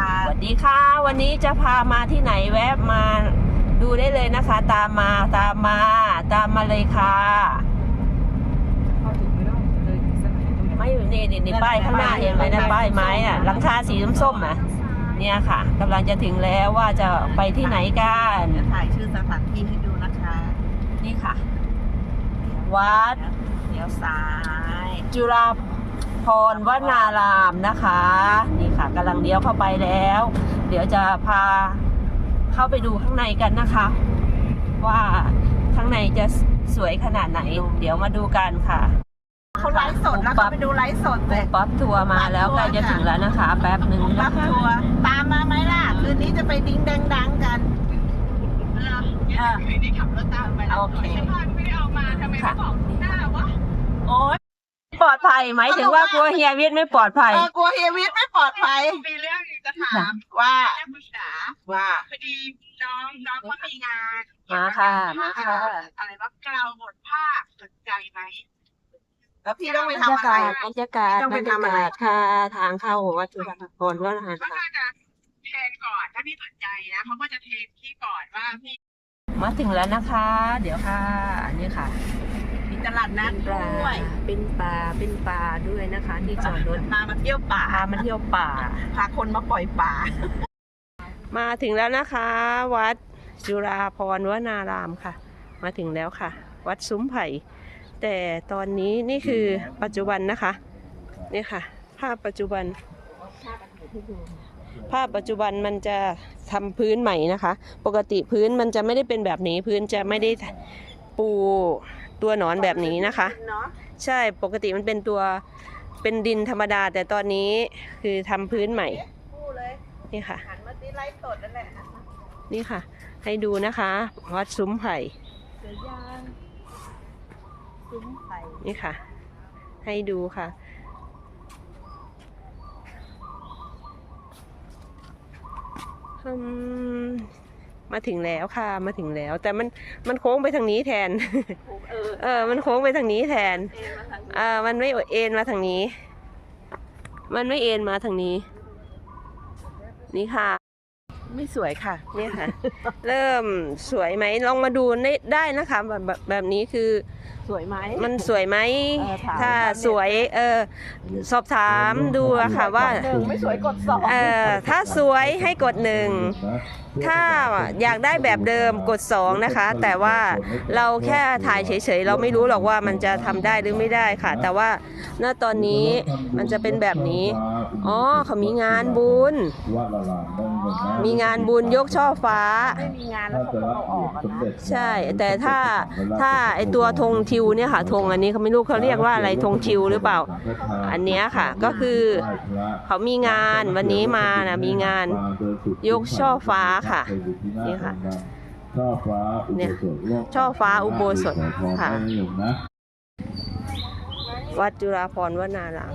ค่ะสวัสดีค่ะ วันนี้จะพามาที่ไหนแวะมาดูได้เลยนะคะ ตามมาตามมาตามมาเลยค่ะเข้าถึงไม่ต้องเลยสักหน่อยตรงนี้ไม่อยู่นี่นี่นี่ป้ายข้างหน้าเห็นไหมนะป้ายไม้อะหลังคาสีส้มๆอะเนี่ยค่ะกำลังจะถึงแล้วว่าจะไปที่ไหนกันจะถ่ายชื่อสถานที่ให้ดูนะคะ นี่ค่ะ วัดเดี๋ยวซ้าย จุฬาพรณ์วนารามนะคะนี่ค่ะ กำลังเลี้ยวเข้าไปแล้ว เดี๋ยวจะพาเข้าไปดูข้างในกันนะคะ ว่าข้างในจะสวยขนาดไหน เดี๋ยวมาดูกันค่ะเขาไลฟ์สดแล้วเขาไปดูไลฟ์สดเลยป๊อปทัวร์มาแล้วใกล้จะถึงแล้วนะคะ แป๊บหนึ่งรันะบคะทัวร์ตามมาไหมล่ะ คืนนี้จะไปดิ้งดังดังกันอะคืนนี้ขับรถตามไปรับโอเคไม่ได้เอามาทำไมไม่บอกหน้าวะโอ๊ยป ลอดภัยหมายถึงว่ากลัวเฮียวิทย์ไม่ปลอดภัย เออกลัวเฮยวิทย์ไม่ปลอดภัยมีเรื่องจะถามว่าแค่ปรึกษาว่าพอดีน้องน้องเขามีงานมาค่ะมาค่ะอะไรว่ากล่าวบทภาคสนใจไหมแล้วพี่ต้องไปบรรทำยาอะไรกาศบรรยากาศต้องบไปรรยาทำอะไรกาศค่ะทางเข้าวัดจุฬาภรณ์วนารามก็ค่ะน่าจะเทรนก่อนถ้าพี่สนใจนะเขาก็จะเทรนพี่ก่อนว่าพี่มาถึงแล้วนะคะ เดี๋ยวค่ะนี่ค่ะมี ตลาดนัดปด้ลาวยเป็นปลาเป็นปลาด้วยนะคะที่จอดรถมามาเที่ยวป่า พามาเที่ยวป่า พาคนมาปล่อยป่า มาถึงแล้วนะคะ วัดจุฬาพรณ์วนารามค่ะ มาถึงแล้วค่ะ วัดซุ้มไผ่ แต่ตอนนี้นี่คือปัจจุบันนะคะนี่ค่ะ ภาพปัจจุบัน ภาพปัจจุบันมันจะทำพื้นใหม่นะคะ ปกติพื้นมันจะไม่ได้เป็นแบบนี้พื้นจะไม่ได้ปู ตัวหนอนแบบนี้นะคะเนาะใช่ปกติมันเป็นตัวเป็นดินธรรมดา แต่ตอนนี้คือทำพื้นใหม่คู่เลยนี่ค่ะหันมาที่ไลฟ์สดนั่นแหละนี่ค่ะ ให้ดูนะคะวัดซุ้มไผ่เสือยางซุ้มไผ่นี่ค่ะ ให้ดูค่ะอื มมาถึงแล้วค่ะมาถึงแล้ว แต่มันมันโค้งไปทางนี้แทน เออเออ มันโค้งไปทางนี้แทนเอ็นมาทางนี้อ่ามันไม่เอ็นมาทางนี้ มันไม่เอ็นมาทางนี้ นี่ค่ะ ไม่สวยค่ะเนี่ยค่ะ เริ่มสวยไหมลองมาดูได้ได้นะคะแบบแบบแบบนี้คือสวยไหมมันสวยไหมเออถามถ้าชาวเน็ตสวยเออสอบถามดูอะค่ะว่าหนึ่งไม่สวยกดสองเออถ้าสวยให้กดหนึ่งถ้าอยากได้แบบเดิมกด 2 นะคะ แต่ว่าเราแค่ถ่ายเฉยๆ เราไม่รู้หรอกว่ามันจะทำได้หรือไม่ได้ค่ะ แต่ว่าณตอนนี้มันจะเป็นแบบนี้ อ๋อเขามีงานบุญ มีงานบุญยกช่อฟ้า ไม่มีงานแล้วผมก็เอาออกนะใช่ แต่ถ้าถ้าไอตัวธงทิวเนี่ยค่ะธงอันนี้เขาไม่รู้เขาเรียกว่าอะไรธงทิวหรือเปล่า อันนี้ค่ะก็คือเขามีงานวันนี้มานะมีงานยกช่อฟ้าค่ะ นี่ค่ะ ช่อฟ้าอุเนี่โบยสถร่วมช่อฟ้าอุโบสถขอพรค่ะให้โยมนะวัดจุฬาพรณ์วนาราม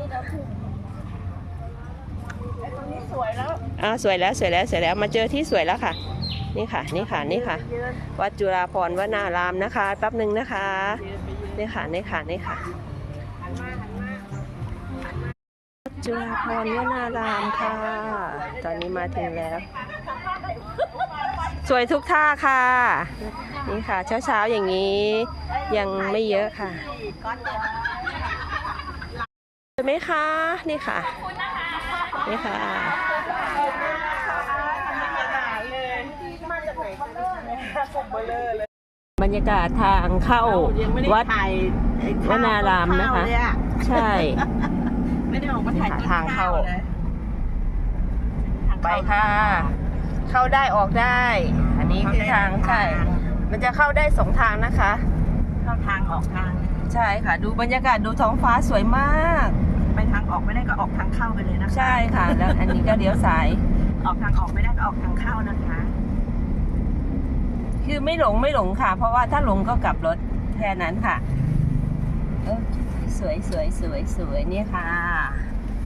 ไอ้ตรงนี้สวยแล้วอ่าสวยแล้วสวยแล้วสวยแล้วมาเจอที่สวยแล้วค่ะ นี่ค่ะ นี่ค่ะนี่ค่ะยืนวัดจุฬาพรณ์วนารามนะคะแป๊บหนึ่งนะคะยืนไปยืนนี่ค่ะนี่ค่ะนี่ค่ะหันมาหันมาจุฬาพรณ์วนารามค่ะ ตอนนี้มาถึงแล้ว สวยทุกท่าค่ะ นี่ค่ะ เช้าๆอย่างนี้ยังไม่เยอะค่ะก้อนเดียวสวยไหมคะ นี่ค่ะ นี่ค่ะบรรยากาศทางเข้ายังไม่ได้วัดถ่ายไอ้ข้วนารามนะคะต้ข้วเลยอใช่ ไม่ได้ออกมาถ่ายต้นทางเข้าเลยไปค่ะ เข้าได้ออกได้ อันนี้คือทางใช่มันจะเข้าได้สองทางนะคะ เข้าทางออกทาง ใช่ค่ะ ดูบรรยากาศดูท้องฟ้าสวยมาก ไปทางออกไม่ได้ก็ออกทางเข้าไปเลยนะคะใช่ค่ะ แล้วอันนี้ก็เลี้ยวซ้ายออกทางออกไม่ได้ก็ออกทางเข้านะคะ คือไม่หลงไม่หลงค่ะ เพราะว่าถ้าหลงก็กลับรถแค่นั้นค่ะเออสวยสวยสวยสวยนี่ค่ะ